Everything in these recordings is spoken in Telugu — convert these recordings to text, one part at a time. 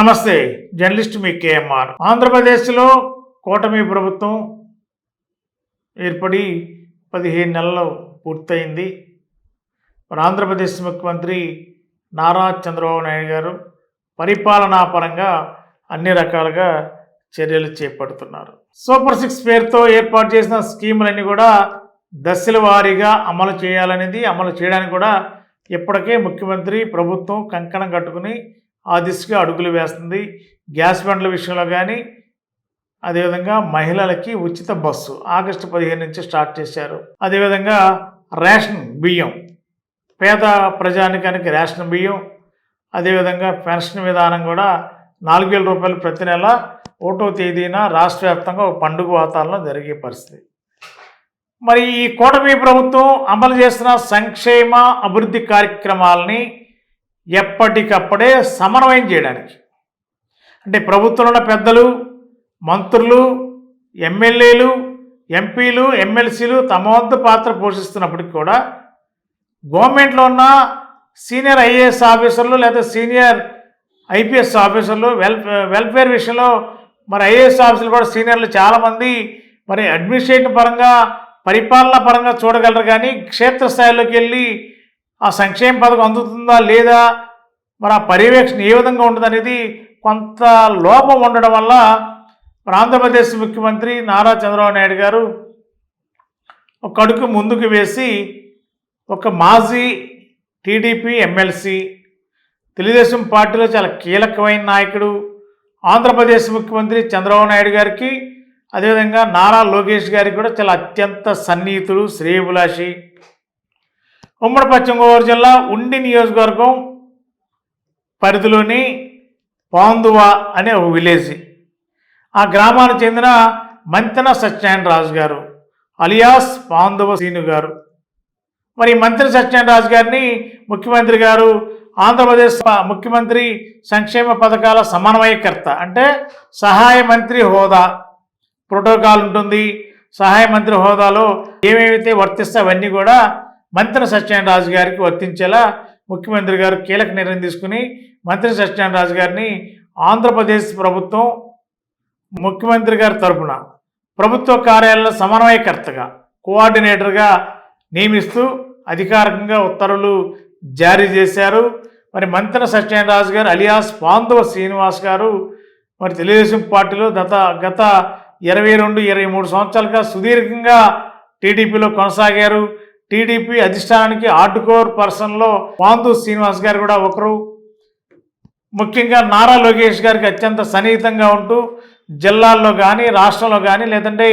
నమస్తే జర్నలిస్ట్ మీ కేఎంఆర్. ఆంధ్రప్రదేశ్లో కూటమి ప్రభుత్వం ఏర్పడి పదిహేను నెలలు పూర్తయింది. మరి ఆంధ్రప్రదేశ్ ముఖ్యమంత్రి నారా చంద్రబాబు నాయుడు గారు పరిపాలనా పరంగా అన్ని రకాలుగా చర్యలు చేపడుతున్నారు. సూపర్ సిక్స్ పేరుతో ఏర్పాటు చేసిన స్కీములన్నీ కూడా దశల వారీగా అమలు చేయాలనేది అమలు చేయడానికి కూడా ఇప్పటికే ముఖ్యమంత్రి ప్రభుత్వం కంకణం కట్టుకుని ఆ దిశగా అడుగులు వేస్తుంది. గ్యాస్ బండ్ల విషయంలో కానీ అదేవిధంగా మహిళలకి ఉచిత బస్సు ఆగస్టు పదిహేను నుంచి స్టార్ట్ చేశారు. అదేవిధంగా రేషన్ బియ్యం పేద ప్రజానికానికి రేషన్ బియ్యం అదేవిధంగా పెన్షన్ విధానం కూడా నాలుగు వేల రూపాయలు ప్రతి నెల ఒకటో తేదీన రాష్ట్ర వ్యాప్తంగా ఒక పండుగ వాతావరణం జరిగే పరిస్థితి. మరి ఈ కూటమి ప్రభుత్వం అమలు చేసిన సంక్షేమ అభివృద్ధి కార్యక్రమాలని ఎప్పటికప్పుడే సమన్వయం చేయడానికి. అంటే ప్రభుత్వంలో ఉన్న పెద్దలు మంత్రులు ఎమ్మెల్యేలు ఎంపీలు ఎమ్మెల్సీలు తమ వంతు పాత్ర పోషిస్తున్నప్పటికీ కూడా గవర్నమెంట్లో ఉన్న సీనియర్ ఐఏఎస్ ఆఫీసర్లు లేదా సీనియర్ ఐపీఎస్ ఆఫీసర్లు వెల్ వెల్ఫేర్ విషయంలో మరి ఐఏఎస్ ఆఫీసర్లు కూడా సీనియర్లు చాలామంది మరి అడ్మినిస్ట్రేషన్ పరంగా పరిపాలన పరంగా చూడగలరు కానీ క్షేత్రస్థాయిలోకి వెళ్ళి ఆ సంక్షేమ పథకం అందుతుందా లేదా? మరి ఆ పర్యవేక్షణ ఏ విధంగా ఉంటుందనేది కొంత లోపం ఉండడం వల్ల ఆంధ్రప్రదేశ్ ముఖ్యమంత్రి నారా చంద్రబాబు నాయుడు గారు ఒక అడుగు ముందుకు వేసి ఒక మాజీ టీడీపీ ఎమ్మెల్సీ తెలుగుదేశం పార్టీలో చాలా కీలకమైన నాయకుడు ఆంధ్రప్రదేశ్ ముఖ్యమంత్రి చంద్రబాబు నాయుడు గారికి అదేవిధంగా నారా లోకేష్ గారికి కూడా చాలా అత్యంత సన్నిహితుడు శ్రేయభిలాషి. ఉమ్మడి పశ్చిమ గోదావరి జిల్లా ఉండి నియోజకవర్గం పరిధిలోని పాందువా అనే ఒక విలేజ్. ఆ గ్రామానికి చెందిన మంతెన సత్యనారాయణ రాజు గారు అలియాస్ పాందువ సీను గారు. మరి మంత్రి సత్యనారాయణ రాజు గారిని ముఖ్యమంత్రి గారు ఆంధ్రప్రదేశ్ ముఖ్యమంత్రి సంక్షేమ పథకాల సమన్వయకర్త అంటే సహాయ మంత్రి హోదా ప్రోటోకాల్ ఉంటుంది. సహాయ మంత్రి హోదాలో ఏమేమైతే వర్తిస్తే అవన్నీ కూడా మంత్రి సత్యనారాయణ రాజు గారికి వర్తించేలా ముఖ్యమంత్రి గారు కీలక నిర్ణయం తీసుకుని మంత్రి సత్యనారాయణ రాజు గారిని ఆంధ్రప్రదేశ్ ప్రభుత్వం ముఖ్యమంత్రి గారి తరపున ప్రభుత్వ కార్యాలయంలో సమన్వయకర్తగా కోఆర్డినేటర్గా నియమిస్తూ అధికారికంగా ఉత్తర్వులు జారీ చేశారు. మరి మంత్రి సత్యనారాయణ రాజు గారు అలియాస్ పాందవ శ్రీనివాస్ గారు మరి తెలుగుదేశం పార్టీలో గత గత ఇరవై రెండు ఇరవై మూడు సంవత్సరాలుగా సుదీర్ఘంగా టీడీపీలో కొనసాగారు. టీడీపీ అధిష్టానానికి ఆర్డుకోర్ పర్సన్లో పాందు శ్రీనివాస్ గారు కూడా ఒకరు. ముఖ్యంగా నారా లోకేష్ గారికి అత్యంత సన్నిహితంగా ఉంటూ జిల్లాల్లో కానీ రాష్ట్రంలో కానీ లేదంటే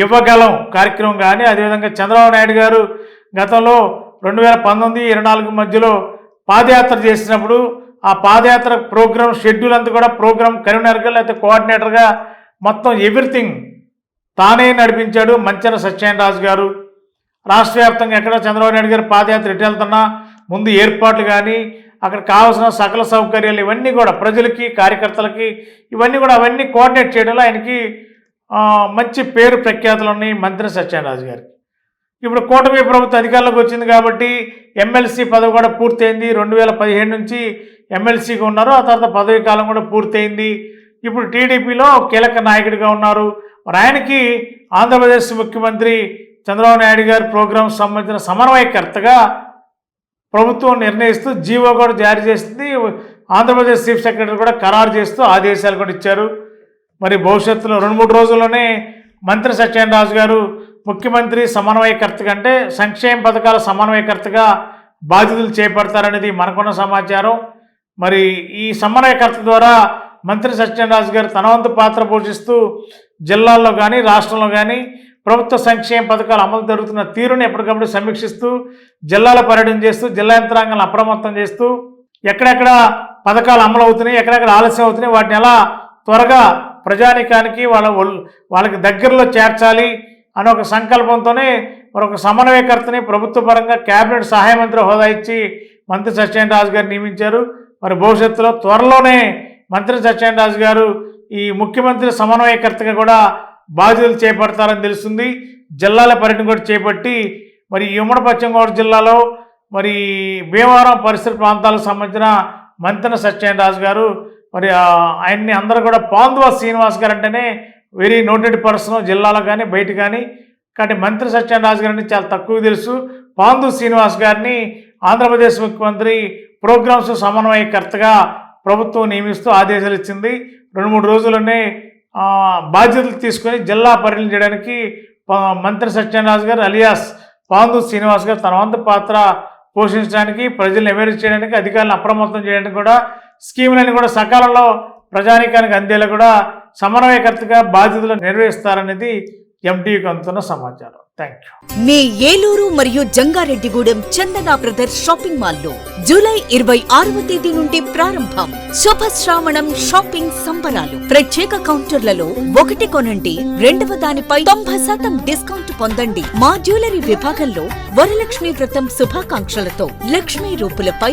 యువగలం కార్యక్రమం కానీ అదేవిధంగా చంద్రబాబు నాయుడు గారు గతంలో రెండు వేల పంతొమ్మిది ఇరవై నాలుగు మధ్యలో పాదయాత్ర చేసినప్పుడు ఆ పాదయాత్ర ప్రోగ్రామ్ షెడ్యూల్ అంతా కూడా ప్రోగ్రామ్ కరీంనగర్గా లేకపోతే కోఆర్డినేటర్గా మొత్తం ఎవ్రీథింగ్ తానే నడిపించాడు మంచన సత్యనారాయణ రాజు గారు. రాష్ట్ర వ్యాప్తంగా ఎక్కడ చంద్రబాబు నాయుడు గారు పాదయాత్ర ఎటు వెళ్తున్నా ముందు ఏర్పాట్లు కానీ అక్కడ కావాల్సిన సకల సౌకర్యాలు ఇవన్నీ కూడా ప్రజలకి కార్యకర్తలకి ఇవన్నీ కూడా అవన్నీ కోఆర్డినేట్ చేయడంలో ఆయనకి మంచి పేరు ప్రఖ్యాతులు ఉన్నాయి మంత్రి సత్యనారాజు గారికి. ఇప్పుడు కూటమి ప్రభుత్వం అధికారంలోకి వచ్చింది కాబట్టి ఎమ్మెల్సీ పదవి కూడా పూర్తయింది. రెండు వేల పదిహేడు నుంచి ఎమ్మెల్సీగా ఉన్నారు. ఆ తర్వాత పదవి కాలం కూడా పూర్తయింది. ఇప్పుడు టీడీపీలో కీలక నాయకుడిగా ఉన్నారు. మరి ఆయనకి ఆంధ్రప్రదేశ్ ముఖ్యమంత్రి చంద్రబాబు నాయుడు గారి ప్రోగ్రాం సంబంధించిన సమన్వయకర్తగా ప్రభుత్వం నిర్ణయిస్తూ జీవో కూడా జారీ చేస్తుంది ఆంధ్రప్రదేశ్ చీఫ్ సెక్రటరీ కూడా ఖరారు చేస్తూ ఆదేశాలు కూడా ఇచ్చారు. మరి భవిష్యత్తులో రెండు మూడు రోజుల్లోనే మంత్రి సత్యనారాయణ రాజు గారు ముఖ్యమంత్రి సమన్వయకర్త కంటే సంక్షేమ పథకాల సమన్వయకర్తగా బాధ్యతలు చేపడతారనేది మనకున్న సమాచారం. మరి ఈ సమన్వయకర్త ద్వారా మంత్రి సత్యనారాయణ రాజు గారు తన వంతు పాత్ర పోషిస్తూ జిల్లాల్లో కానీ రాష్ట్రంలో కానీ ప్రభుత్వ సంక్షేమ పథకాలు అమలు జరుగుతున్న తీరును ఎప్పటికప్పుడు సమీక్షిస్తూ జిల్లాల పర్యటన చేస్తూ జిల్లా యంత్రాంగాలను అప్రమత్తం చేస్తూ ఎక్కడెక్కడ పథకాలు అమలు అవుతున్నాయి ఎక్కడెక్కడ ఆలస్యం అవుతున్నాయి వాటిని ఎలా త్వరగా ప్రజానికానికి వాళ్ళ వాళ్ళకి దగ్గరలో చేర్చాలి అనే ఒక సంకల్పంతోనే మరొక సమన్వయకర్తని ప్రభుత్వ పరంగా కేబినెట్ సహాయ మంత్రి హోదా ఇచ్చి మంత్రి సత్యనారాయణ రాజు గారు నియమించారు. మరి భవిష్యత్తులో త్వరలోనే మంత్రి సత్యనారాయణ రాజు గారు ఈ ముఖ్యమంత్రి సమన్వయకర్తగా కూడా బాధ్యతలు చేపడతారని తెలుస్తుంది. జిల్లాల పర్యటన కూడా చేపట్టి మరి ఉమ్మడి పశ్చిమ గోదావరి జిల్లాలో మరి భీమవరం పరిసర ప్రాంతాలకు సంబంధించిన మంతెన సత్యనారాయణ రాజు గారు మరి ఆయన్ని అందరూ కూడా పాందువా శ్రీనివాస్ గారు అంటేనే వెరీ నోటెడ్ పర్సన్ జిల్లాలో కానీ బయట కానీ. కాబట్టి మంత్రి సత్యనారాయణ గారిని చాలా తక్కువ తెలుసు. పాందు శ్రీనివాస్ గారిని ఆంధ్రప్రదేశ్ ముఖ్యమంత్రి ప్రోగ్రామ్స్ సమన్వయకర్తగా ప్రభుత్వం నియమిస్తూ ఆదేశాలు ఇచ్చింది. రెండు మూడు రోజుల్లోనే బాధ్యతలు తీసుకొని జిల్లా పర్యటన చేయడానికి మంత్రి సత్యనారాజు గారు అలియాస్ పాందు శ్రీనివాస్ గారు తన వంతు పాత్ర పోషించడానికి ప్రజలను అవేర్ చేయడానికి అధికారులను అప్రమత్తం చేయడానికి కూడా స్కీములన్నీ కూడా సకాలంలో ప్రజానీకానికి అందేలా కూడా సమన్వయకర్తగా బాధ్యతలు నిర్వహిస్తారనేది ఎంటీకి అందుతున్న సమాచారం. థ్యాంక్ యూ మీ ఏలూరు మరియు జంగారెడ్డిగూడెం చందన బ్రదర్స్ షాపింగ్ మాల్లో జూలై ఇరవై ఆరవ తేదీ నుండి ప్రారంభం శుభ శ్రావణం షాపింగ్ సంబరాలు. ప్రత్యేక కౌంటర్లలో ఒకటి కొనండి రెండవ దానిపై తొంభై శాతం డిస్కౌంట్ పొందండి. మా జ్యువెలరీ విభాగంలో వరలక్ష్మి వ్రతం శుభాకాంక్షలతో Lakshmi రూపులపై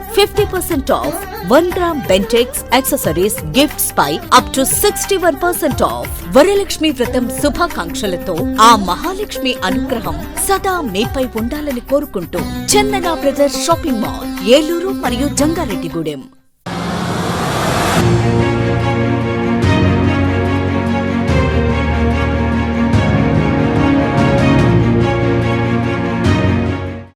fifty percent off one gram Bentex accessories gifts pi up to sixty one percent off Varalakshmi Vratam శుభాకాంక్షలతో ఆ మహాలక్ష్మి అనుగ్రహం సదా మీపై ఉండాలని కోరుకుంటూ Chandana brothers shopping mall Eluru మరియు జంగారెడ్డిగూడెం.